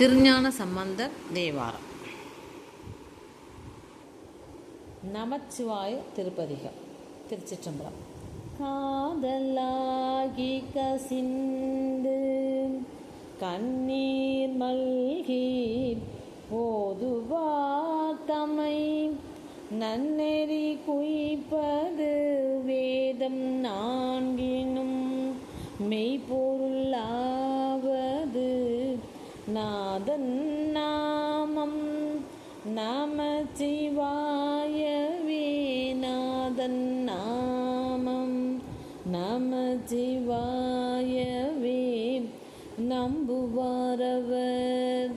திருஞான சம்பந்த தேவாரம். நமச்சிவாய திருப்பதிகம் திருச்சிற்றம்பலம். காதலாகி கசிந்து கண்ணீர் மல்கி போதுவா தமை நன்னெறி குய்ப்பது வேதம் நான்கினும் மெய்பொருளா நாதன் நம நமச்சிவாயவே நாதன் நம நமச்சிவாயவே நம்புவாரவர்.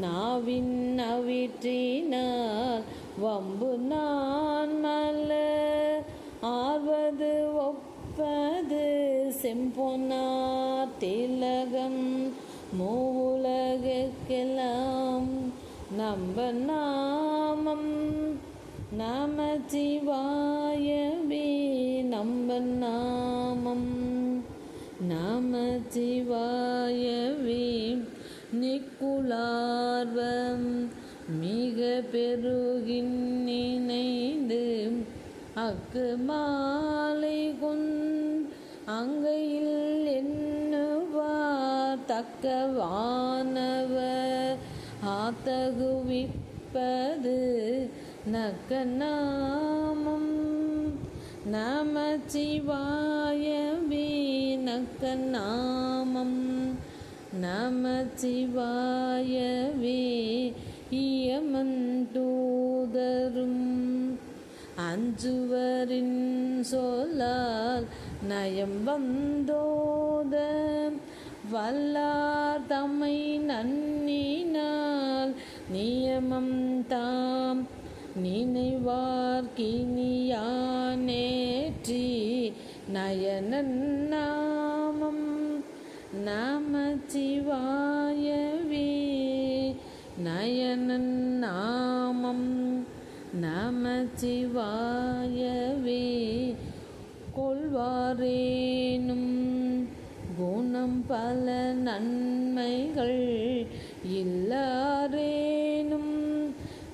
நாவின் அவிற்றினால் வம்பு நான் மலர் ஆவது ஒப்பது செம்பொன்னார் திலகம் மூ மூவுலகெல்லாம் நம்ப நாமம் நமச்சிவாயவே நம்ப நாமம் நமச்சிவாயவே நிக்குலார்வம் மிக பெருகின் நினைந்து அக்கு மாலை கொன் அங்கையில் எண்ணுவார் தக்கவானவர். ஆத்தகுவிப்பது நக்க நாமம் நமச்சிவாயவே நக்க நாமம் நமச்சிவாயவே இயமந்தூதரும் அஞ்சுவரின் சொல்லால் நயம் வந்தோத. வல்லார் தம்மை நன்னினால் நியமம் தாம். நினைவார்கினியானேற்றி நயனன் நாமம். நமச்சிவாயவே நயனன் நாமம். நமச்சிவாயவே கொள்வாரேனும் பல நன்மைகள் இல்லாரேனும்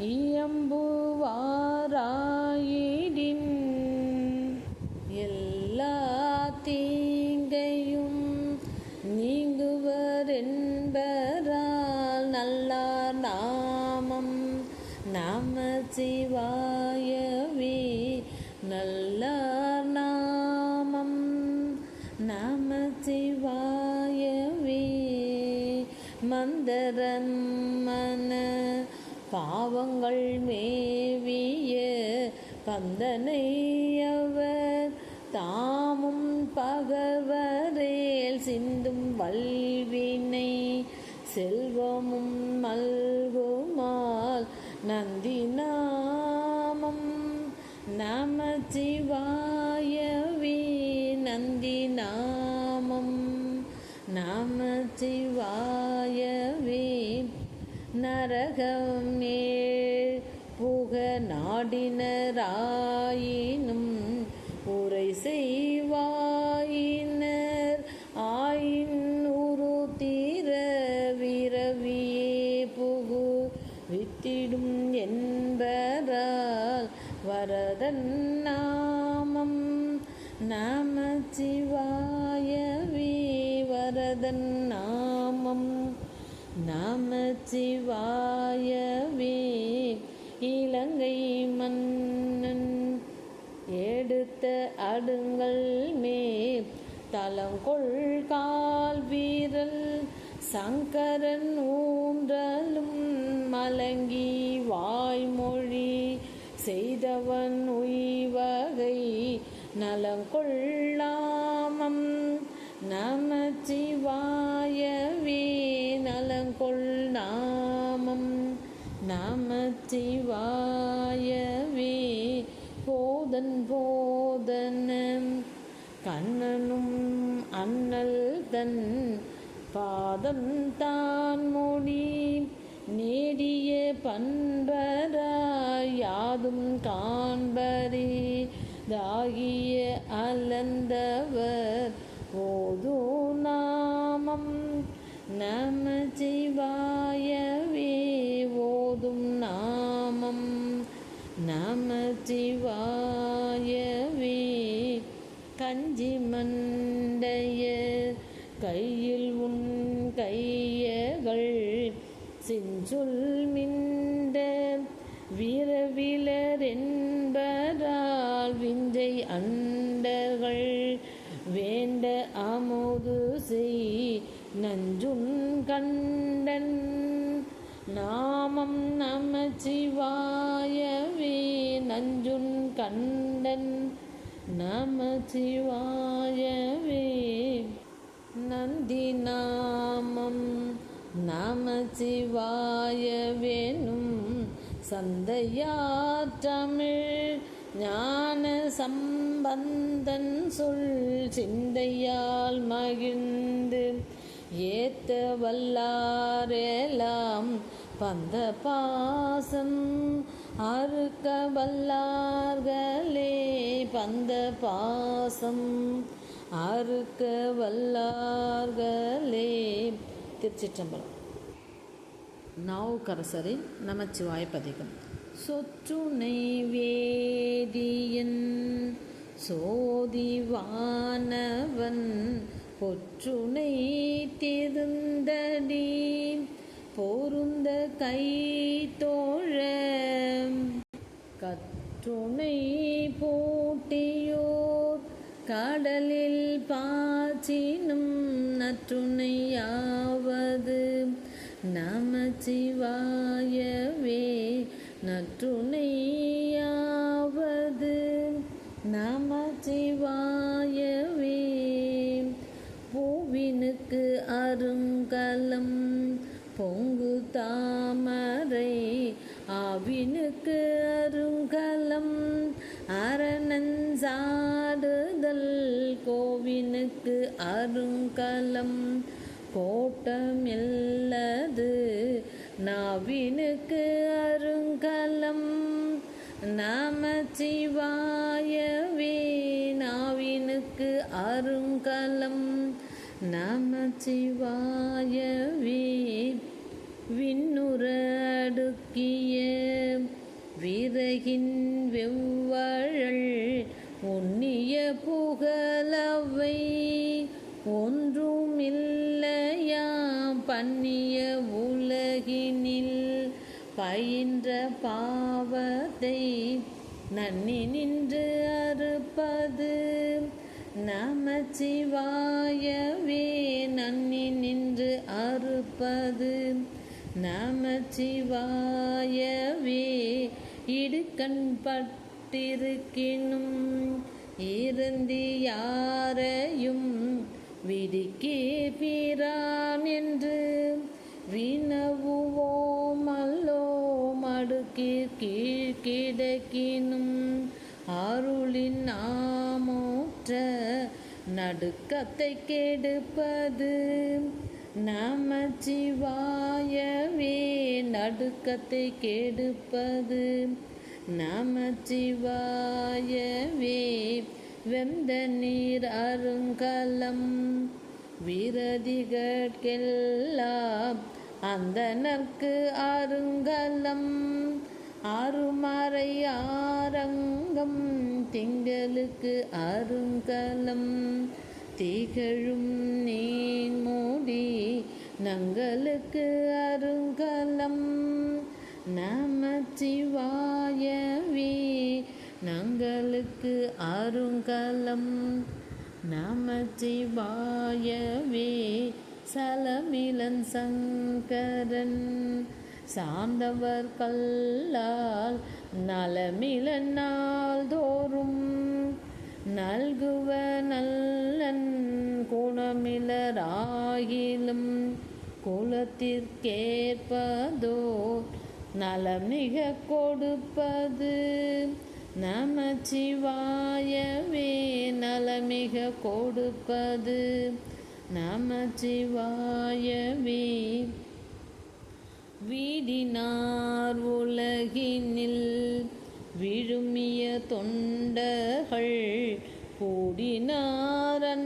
இயம் கந்தனை அவர் தாமும் பகவரேல் சிந்தும் வல்வினை செல்வமும் மல்குமால் நந்தி நாமம் நமச்சிவாயவே நந்தி நாமம் நமச்சிவாயவே. நரகம் நாடினராயினும் உரை செய்வாயினர். ஆயின் உரு தீர விரவியே புகு வித்திடும் என்பரால் வரதன் நாமம். நமச்சிவாயவே வரதன் நாமம். நமச்சிவாயவே இலங்கை மன்னன் எடுத்த அடுங்கள் மே தலங்கொள் கால் வீரல் சங்கரன் ஊன்றலும் மலங்கி வாய்மொழி செய்தவன் உய்வகை நலங்கொள் நமச்சிவாயவே போதன் போதனம் கண்ணனும் அண்ணல் தன் பாதம் தான் மொழி. நேடிய பண்பராய் யாதும் காண்பரே. தாகிய அலந்தவர் போதோ நாமம் நமச்சிவாய நமச்சிவாயவே கஞ்சி மண்டையர் கையில் உன் கையகள். செஞ்சொல் மிந்த வீரவிலர் என்பதால் விஞ்சை அண்டர்கள். வேண்ட அமுது செய் நஞ்சுன் கண்டன். நாமம் நமச்சிவாய கண்டன் நமச்சிவாயவே. நந்தி நாமம் நமச்சிவாயவேனும். சந்தையார் தமிழ் ஞான சம்பந்தன் சொல் சிந்தையால் மகிழ்ந்து ஏத்த வல்லாரெல்லாம் பந்த பாசம் அறுக்க வல்லார்களே பந்த பாசம். அறுக்க வல்லார்களே திருச்சிற்றம்பலம். நாவுக்கரசரின் நமச்சிவாய பதிகம். சொற்றுனை வேதியன் சோதிவானவன் பொற்றுனை திருந்தடி போருந்த கை தோழ கற்றுணை போட்டியோர் கடலில் பாச்சினும் நற்றுணையாவது. நமச்சிவாயவே நற்றுணையாவது. நமச்சிவாயவே பூவினுக்கு பொங்கு தாமரை ஆவினுக்கு அருங்கலம் அரணஞ்சாடுதல் கோவினுக்கு அருங்கலம். கோட்டம் இல்லது நாவினுக்கு அருங்கலம். நமச்சிவாயவே நாவினுக்கு அருங்கலம். நமச்சிவாயவே விண்ணுற அடுக்கிய விறகின் வெவ்வழல் உன்னிய புகழவை ஒன்றுமில்லையா? பண்ணிய உலகினில் பயின்ற பாவத்தை நன்னி நின்று அறுப்பது நமச்சிவாயவே நன்னி நின்று அறுப்பது நமச்சிவாயவே இடுக்கண் பட்டிருக்கினும் இருந்து யாரையும் விடுக்கே பிரான் என்று வினவுவோம் அல்லோ மடுக்கீர் கீழ் கிடக்கினும் அருளின் நாமோற்ற நடுக்கத்தை கெடுப்பது. நமச்சிவாயவே நடுக்கத்தை கெடுப்பது. நமச்சிவாயவே வெந்த நீர் அருங்கலம். விரதிகட்கெல்லாம் அந்த நற்கு அருங்கலம். ஆறுமறை ஆரங்கம் திங்களுக்கு அருங்கலம். திகழும் நீன் மூடி நங்களுக்கு அருங்கலம். நமச்சிவாயவே நங்களுக்கு அருங்கலம். நமச்சிவாயவே சலமிலன் சங்கரன். சார்ந்தவர் கல்லால் நலமிலன் நாள்தோறும். நல்குவ நல்லன் குணமிலராகிலும் குலத்திற்கேற்பதோ நலம் மிக கொடுப்பது நமச்சிவாயவே நலமிக கொடுப்பது நமச்சிவாயவே. வீடினார் உலகினில் விழுமிய தொண்டர்கள் கூடினார்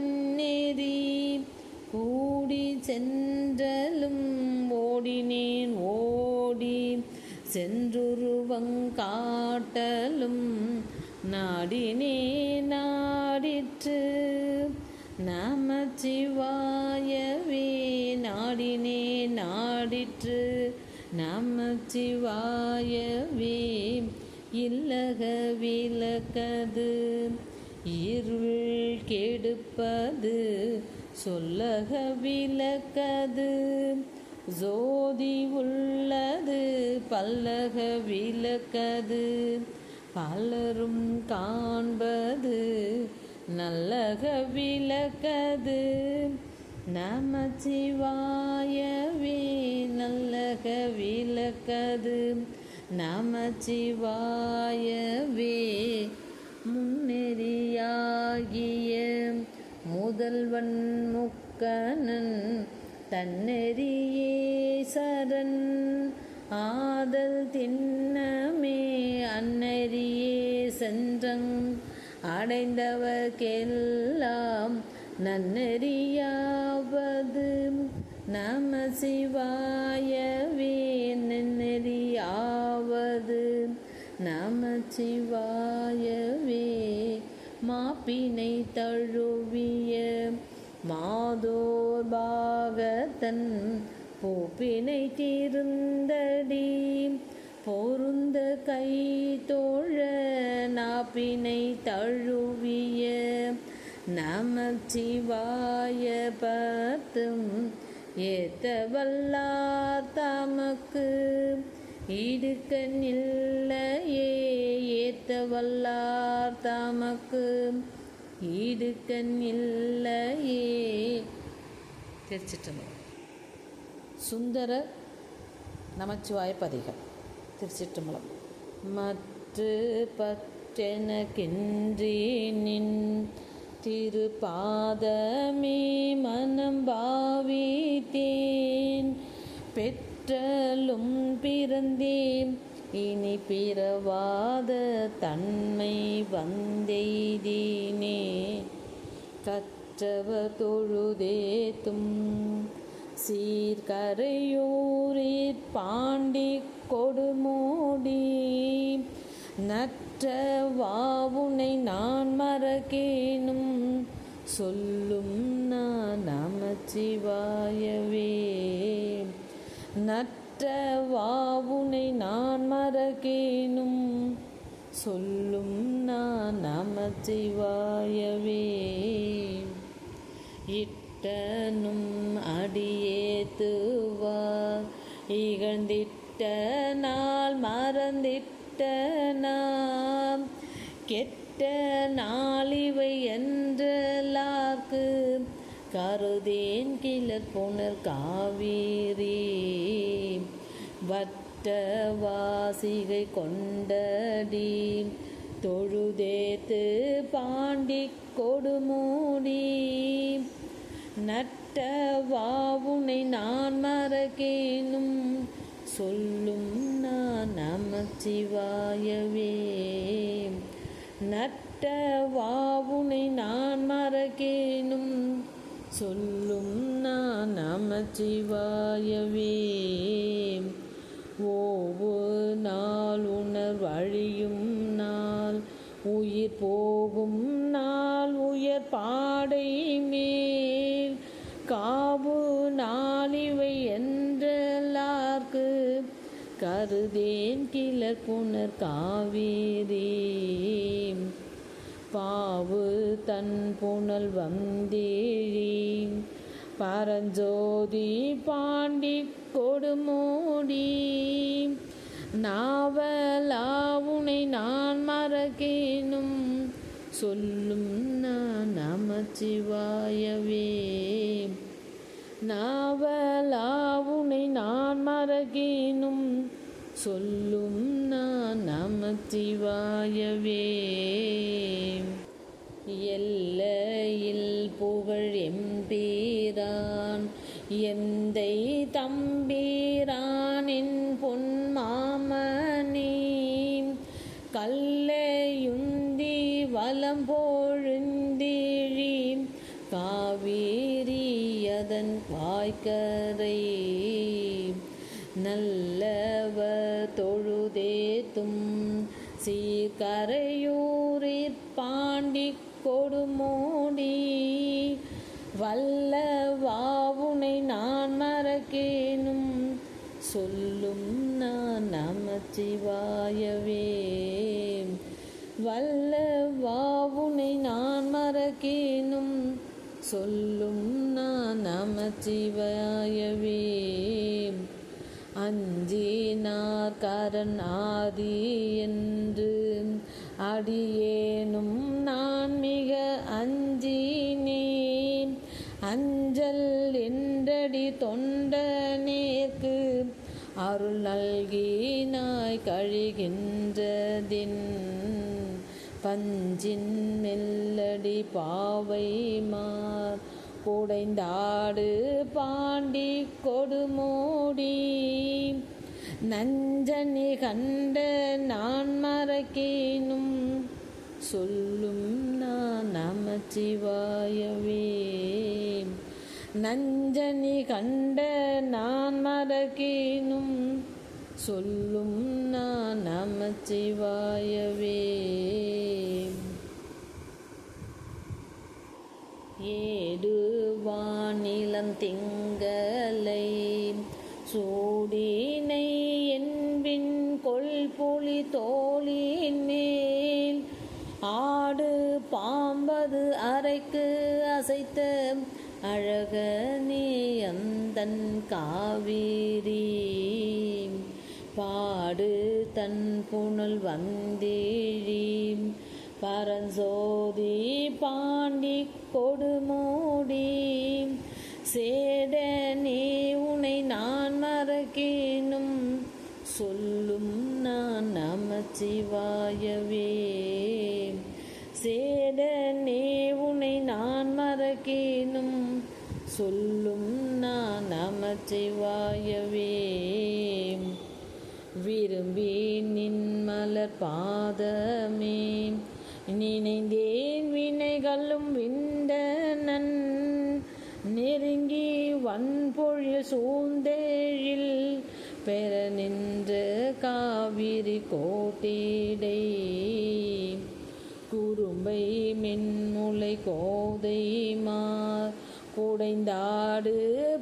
கூடி சென்றலும் ஓடினேன் ஓடி சென்றுருவங்காட்டலும் நாடினே நாடிற்று. நமச்சிவாயவே நாடினே நாடிற்று. நமச்சிவாயவே இல்லக விளக்கது இருள் கெடுப்பது சொல்லக விளக்கது. ஜோதி உள்ளது பல்லக விளக்கது. பலரும் காண்பது நல்லக விளக்கது. நமச்சிவாயவே நல்லக விளக்கது. நமச்சிவாயவே முன்னெறியாகிய முதல்வன் முக்கணன் தன்னெறியே சரண் ஆதல் திண்ணமே அன்னறியே சென்றங் அடைந்தவர்க்கெல்லாம் நன்னெறியாவது நம சிவாயவே நன்னெறியாவது நம சிவாயவே மாப்பினை தழுவிய மாதோர் பாகத்தன் பூப்பினை தீர்ந்தடி. பொருந்த கை தோழ நாப்பினை தழுவிய நம சிவாய பத்தும் ஏத்த வல்லார் தமக்கு இடுக்க நில்லையே ஏத்த வல்லார் தமக்கு இடுக்க நில்லையே திருச்சிற்றம்பலம். சுந்தர நமச்சிவாய பதிகம். திருச்சிற்றம்பலம். மற்று பற்றெனக்கின்றி நின் திருப்பாதமே மனம் பாவித்தேன். பெற்றலும் பிறந்தேன். இனி பிறவாத தன்மை வந்தெய்தினே. கற்றவ தொழுதேத்தும் சீர்கரையூரிற் பாண்டி கொடுமோடி. நற்றவாவுனை நான் மறக்கேனும். சொல்லும் நான் நமச்சிவாயவே. நற்றவாவுனை நான் மறக்கேனும். சொல்லும் நான் நமச்சிவாயவே. இட்டனும் அடியேத்துவா. இகழ்ந்திட்ட நாள் மறந்திட்ட நாம் கெட்ட நாளிவை என்றலாக்கு. கருதேன் கிளர் புனர் காவிரி வட்ட வாசிகை கொண்டடி. தொழுதேத்து பாண்டி கொடுமூடி. நட்ட வாவுனை நான் மறக்கேனும் சொல்லும் நான் நமச்சிவாயவே. நட்ட வாவுனை நான் மறக்கேனும். சொல்லும் நான் நமச்சிவாயவே. ஒவ்வொரு நாள் உணர் வழியும் நாள். உயிர் போகும் நாள் உயர் பாடை மேல். கருதேன் கிளர் புனர் காவேரி. பாவு தன் புனல் வந்தேழி. பரஞ்சோதி பாண்டி கொடுமோடி. நாவலாவுனை நான் மறக்கேனும். சொல்லும் நான் நமச்சிவாயவே. நாவலாவுனை நான் மறகினும். சொல்லும் நான் நமச்சிவாயவே எல்லையில் புகழ் எம்பீரான். எந்தை தம்பீரானின் பொன்மாமணி கல்லையுந்தி வலம் போழுந்தீழி கா வாய்க்கரை நல்லவ தொழுதேத்தும் சீர்கரையூரிற் பாண்டி கொடுமோடி. வல்லவாவுனை நான் மறக்கேனும் சொல்லும் நான் நமச்சிவாயவே. வல்லவாவுனை நான் மறக்கேனும் சொல்லும் நமச்சிவாயவே அஞ்சினார் கரண் ஆதி என்று அடியேனும் நான் மிக அஞ்சினேன். அஞ்சல் என்றடி தொண்டனேற்கு அருள் நல்கி நாய் கழிகின்றதின். பஞ்சின் மெல்லடி பாவை மார் குடைந்தாடு பாண்டி கொடுமோடி. நஞ்சனி கண்ட நான் மறக்கேனும். சொல்லும் நான் நமச்சிவாயவே. நஞ்சனி கண்ட நான் மறக்கேனும். சொல்லும் நான் நமச்சிவாயவே. ஏடு வானிலம் திங்களை சூடினை என்பின் கொள்புலி தோளின் மேல். ஆடு பாம்பது அறைக்கு அசைத்த அழகனே அந்தன் காவிரி. பாடு தன் புனல் வந்தேழி. பரஞ்சோதி பாண்டி கொடுமோடி. சேடனே உனை நான் மறக்கேனும். சொல்லும் நான் நமச்சிவாயவே. சேடனே உனை நான் மறக்கேனும். சொல்லும் நான் நமச்சிவாயவே. விரும்பி நின் மலர் பாதமே. நினைந்தேன் வினைகளும் வின் வன்பொழில் சூழ்ந்தேழில் பெற நின்று காவிரி கோட்டிடை. குறும்பை மென்முளை கோதை மார் குடைந்தாடு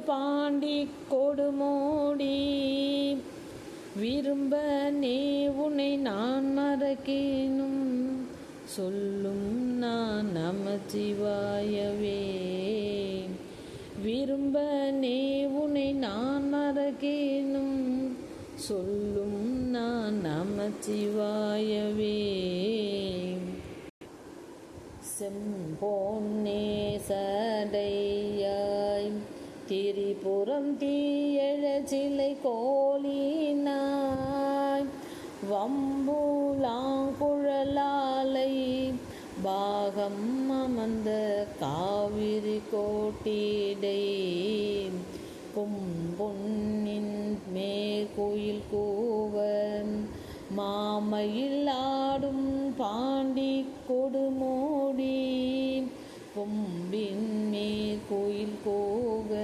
பாண்டி கொடுமோடி. விரும்ப நே உனை நான் மறக்கினும் சொல்லும் நான் நமச்சிவாயவே விரும்ப நீ உனை நான் மறக்கேனும். சொல்லும் நான் நமச்சிவாயவே. செம்போன்னே சடையாய் திரிபுரம் தீயழச்சிலை கோலினாய். வம்புலாங்குழலாலை பாகம் அமர்ந்த காவிரி கோட்டிடை. கும்பொன்னின் மேற்கோயில் கூவன் மாமையில் ஆடும் பாண்டி கொடுமோடி. கொம்பின் மேற்கோயில் கோக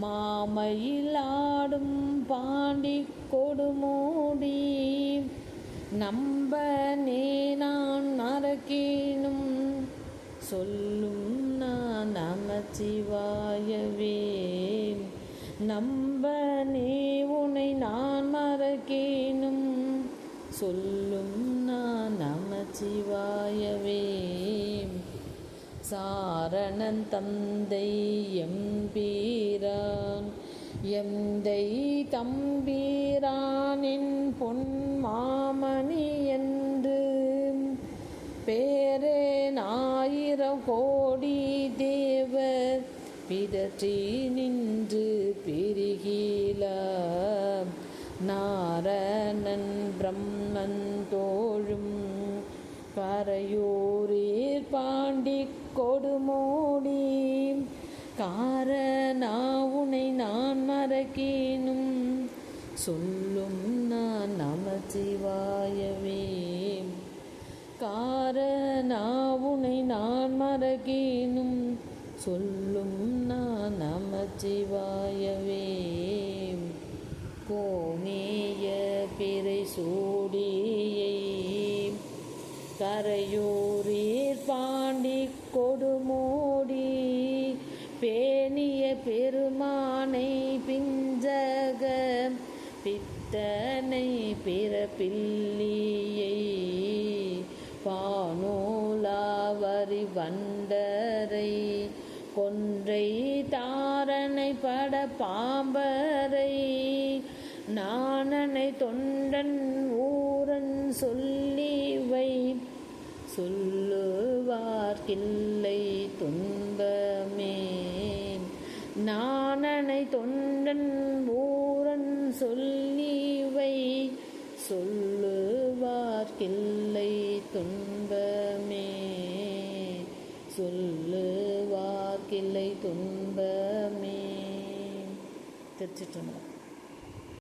மாமையில் ஆடும் பாண்டி கொடுமோடி. நம்ப நே நான் மறக்கேனும். சொல்லும் நான் நமச்சிவாயவே நம்ப நே உனை நான் மறக்கேனும். சொல்லும் நான் நமச்சிவாயவே சாரணன் தந்தை எம்பீரான். எந்தை தம்பீரானின் பொன் மாமணி என்று பேரே ஆயிரம் கோடி தேவர் பிதற்றி நின்று பிரிகீல நாரணன் பிரம்மன் தோழும் கரையூரீர் பாண்டி கொடுமோடி. காரணா உனை நான் மறக்கேனும். சொல்லும் நான் நமச்சிவாயவே காரணா உனை நான் மறக்கேனும். சொல்லும் நான் நமச்சிவாயவே கோமேய பிறை சூடியை கரையூரீர் பெருமானை பிஞ்சக பித்தனை பிறப்பில்லியை பானூலாவரி வண்டரை கொன்றை தாரனை பட பாம்பரை நாணனை தொண்டன் ஊரன் சொல்லிவை சொல்லுவார்கில்லை துன் நாணனை தொண்டன் ஊரன் சொல்லிவை சொல்லுவார்க்கில்லை துன்பமே. சொல்லுவார்க்கில்லை துன்பமே. திருச்சிற்றம்பலம்.